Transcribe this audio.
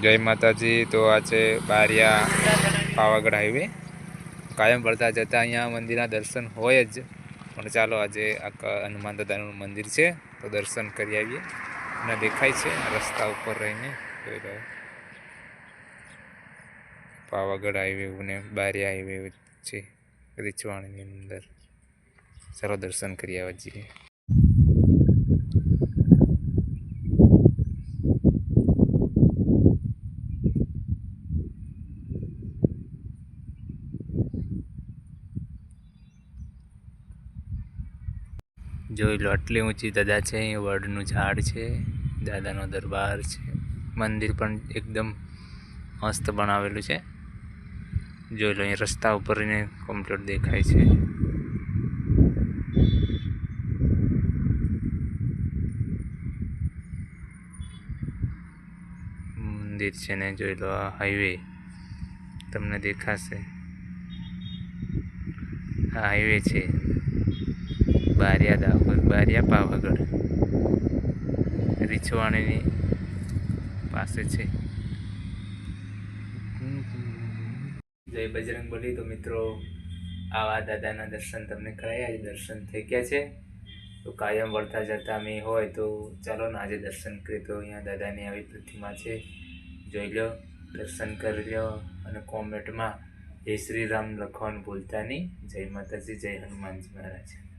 જય માતાજી. તો આ છે બારિયા પાવાગઢ હાઈવે કાયમ પડતા જતા અહીંયા મંદિરના દર્શન હોય જ. પણ ચાલો આજે આ હનુમાન દાદાનું મંદિર છે, તો દર્શન કરી આવીએ. અને દેખાય છે, રસ્તા ઉપર રહીને જોઈ લો. પાવાગઢ હાઈવે ને બારિયા હાઈવે છે રીચવાણીની અંદર. ચાલો દર્શન કરી આવ્યા છીએ જોઈ લો, આટલી ઊંચી દાદા છે અહીં વડનું ઝાડ છે, દાદાનો દરબાર છે. મંદિર પણ એકદમ મસ્ત બનાવેલું છે. જોઈ લો, અહીં રસ્તા ઉપર એને કમ્પ્લીટ દેખાય છે. મંદિર છે ને, જોઈ લો, આ હાઈવે તમને દેખાશે. આ હાઈવે છે. બારિયા દાહોદ બારિયા પાવાગઢ. રીછવાણીની પાસે છે. જય બજરંગ બોલી. તો મિત્રો, આવા દાદાના દર્શન તમને કરાયા દર્શન થઈ ગયા છે. તો કાયમ વળતા જતા મેં હોય તો ચાલો ને આજે દર્શન કરીએ. તો અહીંયા દાદાની આવી પ્રતિમા છે. જોઈ લો, દર્શન કરી લો અને કોમેન્ટમાં જય શ્રી રામ લખવાનું ભૂલતા નહીં. જય માતાજી, જય હનુમાનજી મહારાજ.